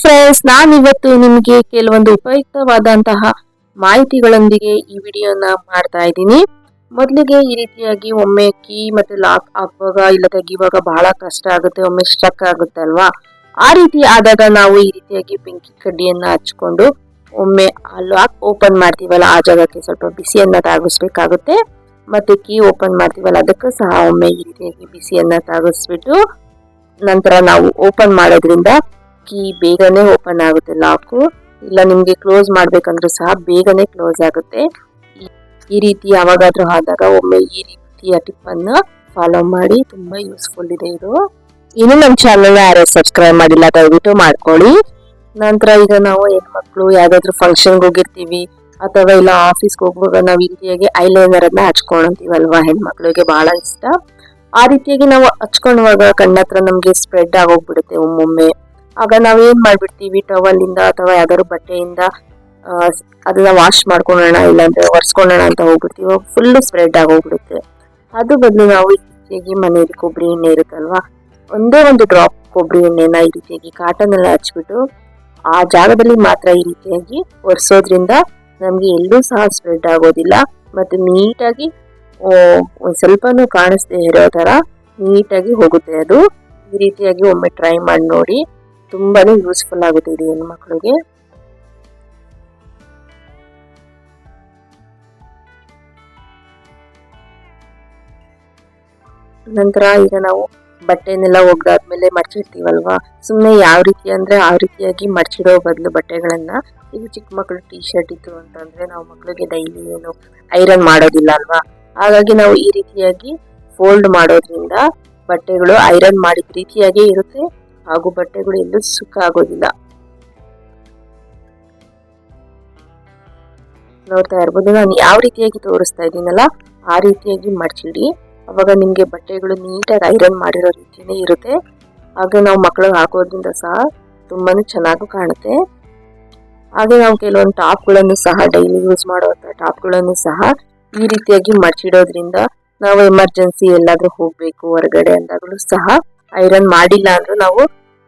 Friends ನಾನು ಇವತ್ತು ನಿಮಗೆ ಕೆಲವೊಂದು ಉಪಯುಕ್ತವಾದಂತಹ ಮಾಹಿತಿಗಳೊಂದಿಗೆ ಈ ವಿಡಿಯೋನ ಮಾಡ್ತಾ ಇದ್ದೀನಿ. ಮೊದಲಿಗೆ ಈ ರೀತಿಯಾಗಿ ಒಮ್ಮೆ ಕೀ ಮತ್ತೆ ಲಾಕ್ ಹಾಕುವಾಗ ಇಲ್ಲ ತೆಗಿವಾಗ ಬಹಳ ಕಷ್ಟ ಆಗುತ್ತೆ, ಒಮ್ಮೆ ಸ್ಟಕ್ ಆಗುತ್ತೆ ಅಲ್ವಾ? ಆ ರೀತಿ ಆದಾಗ ನಾವು ಈ ರೀತಿಯಾಗಿ ಬೆಂಕಿ ಕಡ್ಡಿಯನ್ನ ಹಚ್ಕೊಂಡು ಒಮ್ಮೆ ಆ ಲಾಕ್ ಓಪನ್ ಮಾಡ್ತೀವಲ್ಲ, ಆ ಜಾಗಕ್ಕೆ ಸ್ವಲ್ಪ ಬಿಸಿಯನ್ನ ತಾಗಿಸ್ಬೇಕಾಗುತ್ತೆ. ಮತ್ತೆ ಕೀ ಓಪನ್ ಮಾಡ್ತೀವಲ್ಲ, ಅದಕ್ಕೂ ಸಹ ಒಮ್ಮೆ ಈ ರೀತಿಯಾಗಿ ಬಿಸಿಯನ್ನ ತಾಗಿಸ್ಬಿಟ್ಟು ನಂತರ ನಾವು ಓಪನ್ ಮಾಡೋದ್ರಿಂದ ಕೀ ಬೇಗನೆ ಓಪನ್ ಆಗುತ್ತೆ ಲಾಕು ಇಲ್ಲ ನಿಮಗೆ ಕ್ಲೋಸ್ ಮಾಡ್ಬೇಕಂದ್ರೂ ಸಹ ಬೇಗನೆ ಕ್ಲೋಸ್ ಆಗುತ್ತೆ. ಈ- ರೀತಿ ಯಾವಾಗಾದರೂ ಆದಾಗ ಒಮ್ಮೆ ಈ ರೀತಿಯ ಟಿಪ್ಪನ್ನು ಫಾಲೋ ಮಾಡಿ ತುಂಬಾ ಯೂಸ್ಫುಲ್ ಇದೆ ಇದು. ಇನ್ನು ನಮ್ಮ ಚಾನಲ್ ಯಾರು ಸಬ್ಸ್ಕ್ರೈಬ್ ಮಾಡಿಲ್ಲ, ದಯವಿಟ್ಟು ಮಾಡ್ಕೊಳ್ಳಿ. ನಂತರ ಈಗ ನಾವು ಹೆಣ್ಮಕ್ಳು ಯಾವುದಾದ್ರೂ ಫಂಕ್ಷನ್ಗೆ ಹೋಗಿರ್ತೀವಿ, ಅಥವಾ ಇಲ್ಲ ಆಫೀಸ್ಗೆ ಹೋಗುವಾಗ ನಾವು ಈ ರೀತಿಯಾಗಿ ಐಲೈನರ್ ಅನ್ನ ಹಚ್ಕೊಂತೀವಲ್ವಾ ಹೆಣ್ಮಕ್ಳಿಗೆ ಬಹಳ ಇಷ್ಟ. ಆ ರೀತಿಯಾಗಿ ನಾವು ಹಚ್ಕೊಳ್ಳುವಾಗ ಕಣ್ಣತ್ರ ನಮಗೆ ಸ್ಪ್ರೆಡ್ ಆಗೋಗ್ಬಿಡುತ್ತೆ ಒಮ್ಮೊಮ್ಮೆ. ಆಗ ನಾವ್ ಏನ್ ಮಾಡ್ಬಿಡ್ತೀವಿ ಇಂದ ಅಥವಾ ಯಾವ್ದಾದ್ರು ಬಟ್ಟೆಯಿಂದ ಅದನ್ನ ವಾಶ್ ಮಾಡ್ಕೊಳೋಣ ಇಲ್ಲಾಂದ್ರೆ ಒರೆಸ್ಕೊಳ್ಳೋಣ ಅಂತ ಹೋಗ್ಬಿಡ್ತೀವಿ. ಫುಲ್ ಸ್ಪ್ರೆಡ್ ಆಗೋಗ್ಬಿಡುತ್ತೆ ಅದು ಬದಲು ನಾವು ಈ ರೀತಿಯಾಗಿ ಮನೆಯಲ್ಲಿ ಕೊಬ್ಬರಿ ಎಣ್ಣೆ ಇರುತ್ತಲ್ವಾ? ಒಂದೇ ಒಂದು ಡ್ರಾಪ್ ಕೊಬ್ಬರಿ ಎಣ್ಣೆನ ಈ ರೀತಿಯಾಗಿ ಕಾಟನ್ ಎಲ್ಲ ಹಚ್ಬಿಟ್ಟು, ಆ ಜಾಗದಲ್ಲಿ ಮಾತ್ರ ಈ ರೀತಿಯಾಗಿ ಒರೆಸೋದ್ರಿಂದ ನಮಗೆ ಎಲ್ಲೂ ಸಹ ಸ್ಪ್ರೆಡ್ ಆಗೋದಿಲ್ಲ. ಮತ್ತೆ ನೀಟಾಗಿ ಒಂದು ಸ್ವಲ್ಪನೂ ಕಾಣಿಸ್ದೇ ಇರೋ ಥರ ನೀಟಾಗಿ ಹೋಗುತ್ತೆ. ಅದು ಈ ರೀತಿಯಾಗಿ ಒಮ್ಮೆ ಟ್ರೈ ಮಾಡಿ ನೋಡಿ. ತುಂಬಾನೇ ಯೂಸ್ಫುಲ್ ಆಗುತ್ತೆ ಇದು ಮಕ್ಕಳಿಗೆ ನಂತರ ಈಗ ನಾವು ಬಟ್ಟೆನೆಲ್ಲ ಒಗ್ಗಾದ್ಮೇಲೆ ಮಡ್ಚಿಡ್ತೀವಲ್ವಾ? ಸುಮ್ಮನೆ ಯಾವ ರೀತಿ ಅಂದ್ರೆ ಆ ರೀತಿಯಾಗಿ ಮಡ್ಚಿಡೋ ಬದಲು ಬಟ್ಟೆಗಳನ್ನ. ಈಗ ಚಿಕ್ಕ ಮಕ್ಕಳು ಟಿ ಶರ್ಟ್ ಇತ್ತು ಅಂತಂದ್ರೆ ನಾವು ಮಕ್ಕಳಿಗೆ ಡೈಲಿ ಏನು ಐರನ್ ಮಾಡೋದಿಲ್ಲ ಅಲ್ವಾ? ಹಾಗಾಗಿ ನಾವು ಈ ರೀತಿಯಾಗಿ ಫೋಲ್ಡ್ ಮಾಡೋದ್ರಿಂದ ಬಟ್ಟೆಗಳು ಐರನ್ ಮಾಡಿದ ರೀತಿಯಾಗೇ ಇರುತ್ತೆ. ಹಾಗೂ ಬಟ್ಟೆಗಳು ಎಲ್ಲೂ ಸುಖ ಆಗೋದಿಲ್ಲ. ನೋಡ್ತಾ ಇರ್ಬೋದು. ನಾನು ಯಾವ ರೀತಿಯಾಗಿ ತೋರಿಸ್ತಾ ಇದ್ದೀನಲ್ಲ, ಆ ರೀತಿಯಾಗಿ ಮಡಚಿಡಿ ಅವಾಗ ನಿಮಗೆ ಬಟ್ಟೆಗಳು ನೀಟಾಗಿ ಐರನ್ ಮಾಡಿರೋ ರೀತಿಯೇ ಇರುತ್ತೆ. ಹಾಗೆ ನಾವು ಮಕ್ಕಳು ಹಾಕೋದ್ರಿಂದ ಸಹ ತುಂಬಾ ಚೆನ್ನಾಗೂ ಕಾಣುತ್ತೆ. ಹಾಗೆ ನಾವು ಕೆಲವೊಂದು ಟಾಪ್ಗಳನ್ನು ಸಹ ಡೈಲಿ ಯೂಸ್ ಮಾಡುವಂಥ ಟಾಪ್ಗಳನ್ನು ಸಹ ಈ ರೀತಿಯಾಗಿ ಮಡಚಿಡೋದ್ರಿಂದ ನಾವು ಎಮರ್ಜೆನ್ಸಿ ಎಲ್ಲಾದರೂ ಹೋಗಬೇಕು ಹೊರಗಡೆ ಅಂದಾಗಲೂ ಸಹ ಐರನ್ ಮಾಡಿಲ್ಲ ಅಂದ್ರೆ ನಾವು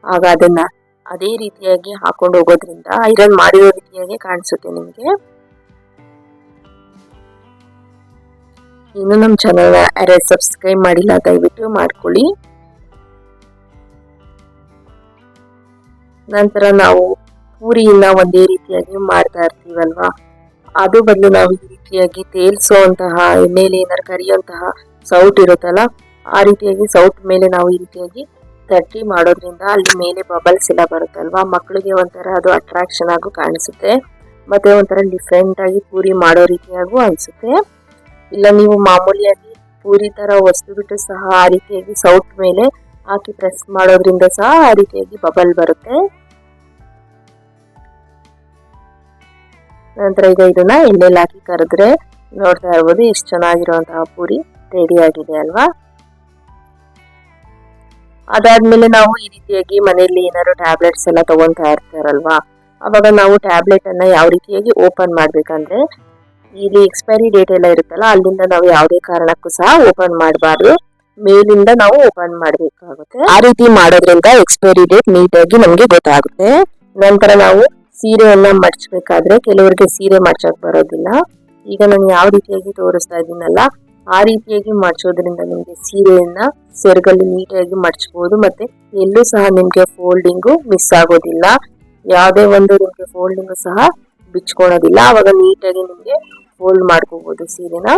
ಆಗ ಅದನ್ನ ಅದೇ ರೀತಿಯಾಗಿ ಹಾಕೊಂಡು ಹೋಗೋದ್ರಿಂದ ಐರನ್ ಮಾಡಿರೋ ರೀತಿಯಾಗಿ ಕಾಣಿಸುತ್ತೆ ನಿಮಗೆ. ಇನ್ನು ನಮ್ಮ ಚಾನಲ್ ಯಾರೇ ಸಬ್ಸ್ಕ್ರೈಬ್ ಮಾಡಿಲ್ಲ, ದಯವಿಟ್ಟು ಮಾಡ್ಕೊಳ್ಳಿ. ನಂತರ ನಾವು ಪೂರಿಯನ್ನ ಒಂದೇ ರೀತಿಯಾಗಿ ಮಾಡ್ತಾ ಇರ್ತೀವಲ್ವಾ? ಅದು ಬದಲು ನಾವು ಈ ರೀತಿಯಾಗಿ ತೇಲ್ಸುವಂತಹ ಎಣ್ಣೆಯಲ್ಲಿ ಏನಾರು ಕರಿಯುವಂತಹ ಸೌಟ್ ಇರುತ್ತಲ್ಲ ಆ ರೀತಿಯಾಗಿ ಸೌಟ್ ಮೇಲೆ ನಾವು ಈ ರೀತಿಯಾಗಿ ತಟ್ಟಿ ಮಾಡೋದ್ರಿಂದ ಅಲ್ಲಿ ಮೇಲೆ ಬಬಲ್ಸ್ ಎಲ್ಲ ಬರುತ್ತಲ್ವಾ? ಮಕ್ಕಳಿಗೆ ಒಂಥರ ಅದು ಅಟ್ರಾಕ್ಷನ್ ಆಗು ಕಾಣಿಸುತ್ತೆ. ಮತ್ತೆ ಒಂಥರ ಡಿಫ್ರೆಂಟ್ ಆಗಿ ಪೂರಿ ಮಾಡೋ ರೀತಿಯಾಗೂ ಅನ್ಸುತ್ತೆ. ಇಲ್ಲ, ನೀವು ಮಾಮೂಲಿಯಾಗಿ ಪೂರಿ ತರ ವಸ್ತು ಬಿಟ್ಟು ಸಹ ಆ ರೀತಿಯಾಗಿ ಸೌಟ್ ಮೇಲೆ ಹಾಕಿ ಪ್ರೆಸ್ ಮಾಡೋದ್ರಿಂದ ಸಹ ಆ ರೀತಿಯಾಗಿ ಬಬಲ್ ಬರುತ್ತೆ. ನಂತರ ಈಗ ಇದನ್ನ ಎಣ್ಣೆಲಿ ಹಾಕಿ ಕರೆದ್ರೆ ನೋಡ್ತಾ ಇರ್ಬೋದು, ಎಷ್ಟು ಚೆನ್ನಾಗಿರುವಂತಹ ಪೂರಿ ರೆಡಿ ಆಗಿದೆ ಅಲ್ವಾ? ಅದಾದ್ಮೇಲೆ ನಾವು ಈ ರೀತಿಯಾಗಿ ಮನೆಯಲ್ಲಿ ಏನಾದ್ರು ಟ್ಯಾಬ್ಲೆಟ್ಸ್ ಎಲ್ಲ ತಗೊಂತಾ ಇರ್ತಾರಲ್ವಾ? ಅವಾಗ ನಾವು ಟ್ಯಾಬ್ಲೆಟ್ ಅನ್ನ ಯಾವ ರೀತಿಯಾಗಿ ಓಪನ್ ಮಾಡ್ಬೇಕಂದ್ರೆ, ಇಲ್ಲಿ ಎಕ್ಸ್ಪೈರಿ ಡೇಟ್ ಎಲ್ಲ ಇರುತ್ತಲ್ಲ, ಅಲ್ಲಿಂದ ನಾವು ಯಾವುದೇ ಕಾರಣಕ್ಕೂ ಸಹ ಓಪನ್ ಮಾಡಬಾರ್ದು. ಮೇಲಿಂದ ನಾವು ಓಪನ್ ಮಾಡಬೇಕಾಗುತ್ತೆ. ಆ ರೀತಿ ಮಾಡೋದ್ರಿಂದ ಎಕ್ಸ್ಪೈರಿ ಡೇಟ್ ನೀಟಾಗಿ ನಮ್ಗೆ ಗೊತ್ತಾಗುತ್ತೆ. ನಂತರ ನಾವು ಸೀರೆಯನ್ನ ಮಡ್ಚಬೇಕಾದ್ರೆ, ಕೆಲವರಿಗೆ ಸೀರೆ ಮಡ್ಚಕ್ ಬರೋದಿಲ್ಲ. ಈಗ ನಾನು ಯಾವ ರೀತಿಯಾಗಿ ತೋರಿಸ್ತಾ ಇದ್ದೀನಲ್ಲ ಆ ರೀತಿಯಾಗಿ ಮಡ್ಚೋದ್ರಿಂದ ನಿಮಗೆ ಸೀರೆಯನ್ನ ಸೆರಗಲ್ಲಿ ನೀಟಾಗಿ ಮಡ್ಚಬಹುದು ಮತ್ತೆ ಎಲ್ಲೂ ಸಹ ನಿಮಗೆ ಫೋಲ್ಡಿಂಗು ಮಿಸ್ ಆಗೋದಿಲ್ಲ. ಯಾವುದೇ ಒಂದು ನಿಮಗೆ ಫೋಲ್ಡಿಂಗು ಸಹ ಬಿಚ್ಕೊಳೋದಿಲ್ಲ. ಅವಾಗ ನೀಟಾಗಿ ನಿಮಗೆ ಫೋಲ್ಡ್ ಮಾಡ್ಕೋಬಹುದು ಸೀರೆನ.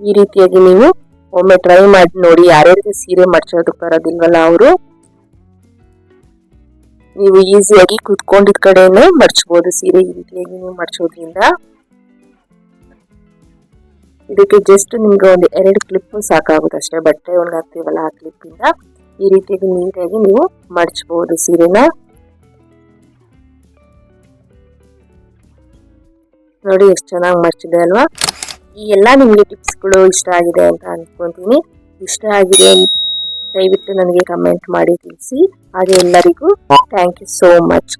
ಈ ರೀತಿಯಾಗಿ ನೀವು ಒಮ್ಮೆ ಟ್ರೈ ಮಾಡಿ ನೋಡಿ. ಯಾರ್ಯಾರಿಗೆ ಸೀರೆ ಮಡ್ಚೋದಕ್ಕೆ ಬರೋದಿಲ್ವಲ್ಲ ಅವರು. ನೀವು ಈಸಿಯಾಗಿ ಕುತ್ಕೊಂಡಿದ್ ಕಡೆಯೇ ಮಡ್ಚಬಹುದು ಸೀರೆ. ಈ ರೀತಿಯಾಗಿ ನೀವು ಮಡ್ಚೋದ್ರಿಂದ ಇದಕ್ಕೆ ಜಸ್ಟ್ ನಿಮ್ಗೆ ಒಂದು ಎರಡು ಕ್ಲಿಪ್ ಸಾಕಾಗುತ್ತೆ ಅಷ್ಟೇ ಬಟ್ಟೆ ಒಣಗಾಕ್ತೀವಲ್ಲ ಆ ಕ್ಲಿಪ್ಪಿಂದ ಈ ರೀತಿಯಾಗಿ ನೀಟಾಗಿ ನೀವು ಮಡಚ್ಬೋದು ಸೀರೆನ. ನೋಡಿ ಎಷ್ಟು ಚೆನ್ನಾಗಿ ಮರ್ಚಿದೆ ಅಲ್ವಾ? ಈ ಎಲ್ಲ ನಿಮಗೆ ಟಿಪ್ಸ್ಗಳು ಇಷ್ಟ ಆಗಿದೆ ಅಂತ ಅನ್ಕೊಂತೀನಿ. ಇಷ್ಟ ಆಗಿದೆ ದಯವಿಟ್ಟು ನನಗೆ ಕಮೆಂಟ್ ಮಾಡಿ ತಿಳಿಸಿ. ಹಾಗೆ ಎಲ್ಲರಿಗೂ ಥ್ಯಾಂಕ್ ಯು ಸೋ ಮಚ್